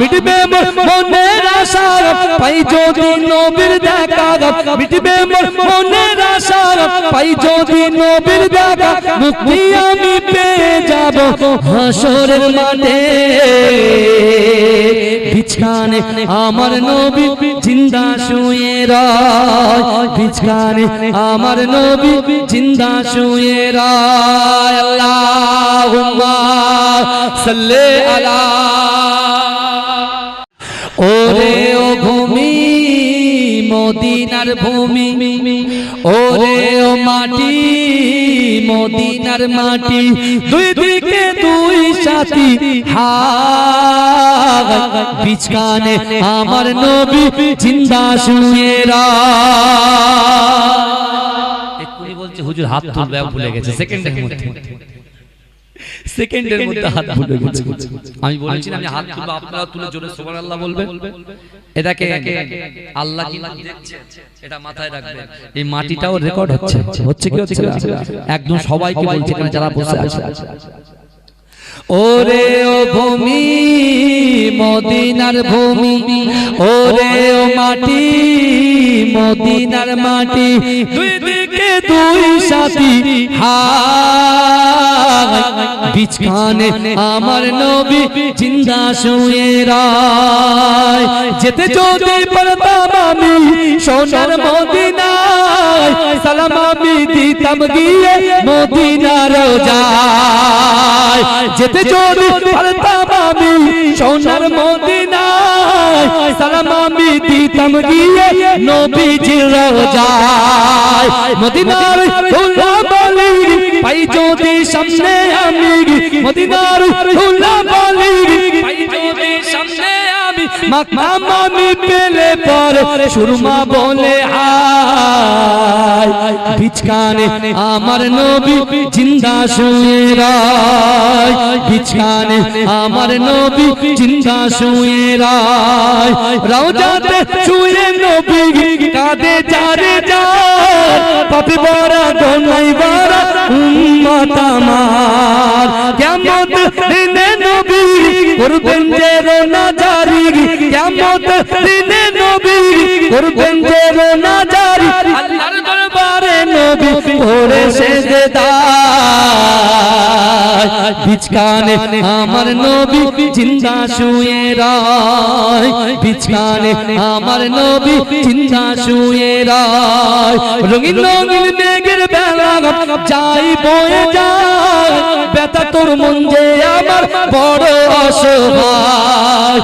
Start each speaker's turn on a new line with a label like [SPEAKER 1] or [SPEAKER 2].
[SPEAKER 1] মিটবে মনের আশা পাই যদি নবীর দেখা মিটবে মনের আশা পাই যদি নবীর দেখা মুক্তি আমি পেয়ে যাব হাসরের মাঠে। বিছখানে আমার নবী জিন্দা শুয়ে রায়। বিছখানে আমার নবী জিন্দা শুয়ে রায়। আল্লাহুম্মা সাল্লি আলা ওরে ও ভূমি মদিনার ভূমি। ওরে ও মাটি মদিনার মাটি। দুই দিকে দুই সাথী। হাত বিছখানে আমার নবী জিন্দা শুয়ে এক্ষুনি বলছে হুজুর হাত তুলবে ভুলে গেছে। সেকেন্ডের মধ্যে সেকেন্ডের মধ্যে হাত ভুলে গেছে। আমি বলেছি আমি হাত তুলবো আপনারা তুলে জোরে সুবহানাল্লাহ বলবেন। এটাকে আল্লাহ কি দেখছে এটা মাথায় রাখবেন। এই মাটিটাও রেকর্ড হচ্ছে। হচ্ছে। কি হচ্ছে? একদম সবাইকে বলছে এখানে যারা বসে আছে। ওরে ও ভূমি মদিনার ভূমি। ওরে ও মাটি মদিনার মাটি। দুই দিকে দুই সাথী হায় বিছখানে আমার নবী জিন্দা শুয়ে রায়। যেতে যদি পারতাম আমি সোনার মদিনায় সালাম আমি দিতাম গিয়ে মদিনার যায় যেতে যদি পারতাম আমি সোনার মদিনায় সালাম আমি দিতাম গিয়ে নবীজির রোজায়। মদিনার ধুলা পাই যদি সামনে আমি মদিনার ধুলা বলি আমি পেলে পর সুরমা বলে বিছখানে আমার নবী জিন্দা শুয়ে আমার নবী জিন্দা শুয়ে রায়। শুয়ে নবী কাঁদে যারে পাপি বড় গোনাই দিনে নবী, করবেন যে রোনা জারি। কেমন দিনে নবী, করবেন যে রোনা জারি। আল্লাহর দরবারে নবী পড়ে সেজদা। বিছখানে আমার নবী জিন্দা শুয়ে রায়। বিছখানে আমার নবী জিন্দা শুয়ে রায়। রঙিন রঙিন মেঘের বেলা যাই বয়ে যায়। তোর মন যে আমার বড় অসহায়।